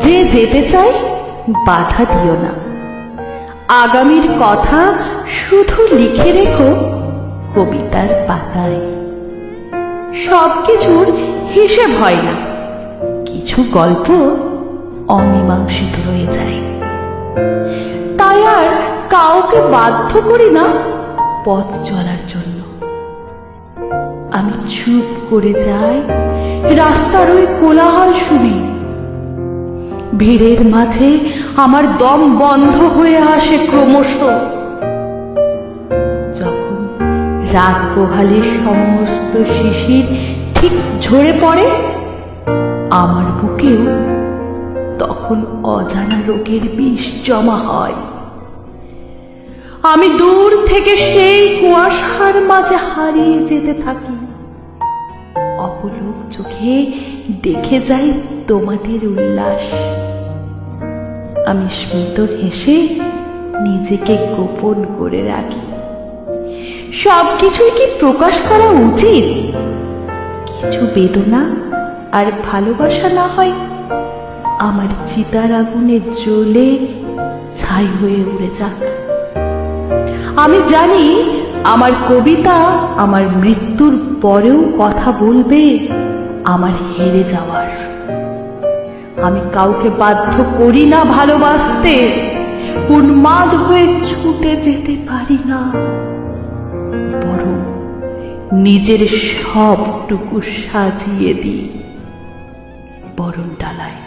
যেতে চাই বাধা দিও না। আগামীর কথা শুধু লিখে রেখো কবিতার পাতায়। সব কিছুর হিসেব হয় না, কিছু গল্প অমীমাংসিত রয়ে যায়। তাই আর কাউকে বাধ্য করি না পথ চলার জন্য। আমি চুপ করে যাই, রাস্তার ওই কোলাহল শুনি ভিড়ের মাঝে আমার দম বন্ধ হয়ে আসে ক্রমশ। যখন রাত পোহালের সমস্ত শিশির ঠিক ঝরে পড়ে, আমার বুকেও তখন অজানা রোগের বিষ জমা হয়। আমি দূর থেকে সেই কুয়াশার মাঝে হারিয়ে যেতে থাকি। অপলোক চোখে দেখে যাই তোমাদের উল্লাস। আমি স্মিত হেসে নিজেকে গোপন করে রাখি। সব কিছুই কি প্রকাশ করা উচিত? কিছু বেদনা আর ভালোবাসা না হয় আমার চিতার আগুনে জ্বলে ছাই হয়ে উড়ে যাক। আমি জানি আমার কবিতা আমার মৃত্যুর পরেও কথা বলবে, আমার হেরে যাওয়ার আমি কাউকে বাধ্য করি না ভালোবাসতে। উন্মাদ হয়ে ছুটে যেতে পারি না। বরং নিজের সবটুকু সাজিয়ে দিই। বরণ ডালায়